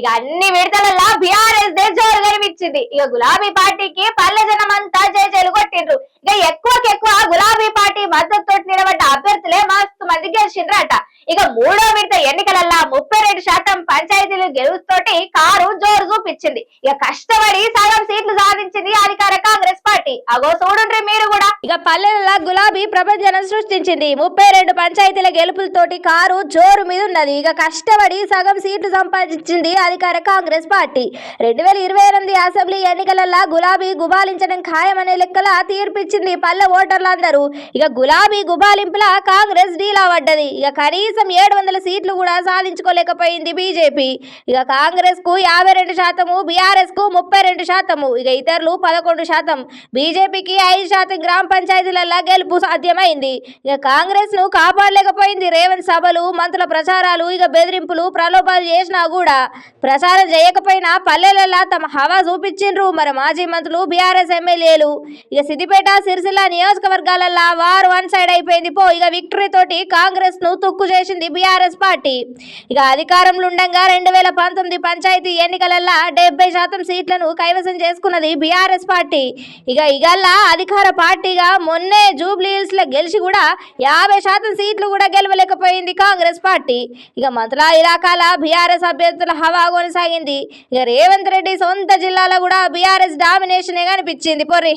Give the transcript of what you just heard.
ఇక అన్ని విడతలలో BRS they జోరు కనిపించింది ఇక గులాబీ పార్టీకి పల్లె జనం అంతా జయజయలు కొట్టిండ్రు. ఇక ఎక్కువకెక్కువ గులాబీ పార్టీ మద్దతు నిలబడ్డ అభ్యర్థులే మస్తు మంది గెలిచిండ్రట. ఇక మూడో విడత ఎన్నికలల్లా ముప్పై రెండు శాతం పంచాయతీలు గెలుస్తోటి కారు జోరు చూపించింది. ఇక కష్టపడి సగం సీట్లు సాధించింది అధికార కాంగ్రెస్ పార్టీ. అగో చూడండి మీరు. ఇక పల్లెల గులాబీ ప్రపంచం సృష్టించింది. ముప్పై రెండు పంచాయతీల గెలుపులతోటి కారు జోరు మీద ఉన్నది. ఇక కష్టపడి సగం సీట్లు సంపాదించింది అధికార కాంగ్రెస్ పార్టీ. రెండు వేల ఇరవై ఎనిమిది అసెంబ్లీ ఎన్నికలల్లా గులాబీ గుబాలించడం ఖాయమనే లెక్కల తీర్పిచ్చింది పల్లె ఓటర్లందరూ. ఇక గులాబీ గుబాలింపుల కాంగ్రెస్ డీలా పడ్డది. ఇక కనీసం ఏడు వందల సీట్లు కూడా సాధించుకోలేకపోయింది బీజేపీ. ఇక కాంగ్రెస్కు యాభై రెండు శాతము బీఆర్ఎస్కు ముప్పై రెండు శాతము ఇక ఇతరులు పదకొండు శాతం బీజేపీకి ఐదు శాతం గ్రామ పంచాయతీలలో గెలుపు సాధ్యమైంది. ఇక కాంగ్రెస్ను కాపాడలేకపోయింది రేవంత్ సభలు మంత్రుల ప్రచారాలు ఇక బెదిరింపులు ప్రలోభాలు చేసినా కూడా ప్రచారం చేయకపోయినా పల్లెలలో తమ హవా చూపించిండ్రు. మరి మాజీ మంత్రులు బీఆర్ఎస్ ఎమ్మెల్యేలు ఇక సిద్దిపేట సిరిసిల్ల నియోజకవర్గాలలో వారు వన్ సైడ్ అయిపోయింది. పో ఇక విక్టరీ తోటి కాంగ్రెస్ను తుక్కు చేసింది బీఆర్ఎస్ పార్టీ. ఇక అధికారంలో ఉండగా రెండు వేల పంతొమ్మిది పంచాయతీ ఎన్నికలలో డెబ్బై శాతం సీట్లను కైవసం చేసుకున్నది బీఆర్ఎస్ పార్టీ. ఇక ఇగల్లా అధికార పార్టీ పైగా మొన్నే జూబ్లీ హిల్స్లో గెలిచి కూడా యాభై శాతం సీట్లు కూడా గెలవలేకపోయింది కాంగ్రెస్ పార్టీ. ఇక మంత్రుల ఇలాకాల బీఆర్ఎస్ అభ్యర్థుల హవా కొనసాగింది. ఇక రేవంత్ రెడ్డి సొంత జిల్లాలో కూడా బీఆర్ఎస్ డామినేషనే కనిపించింది. పొర్రి.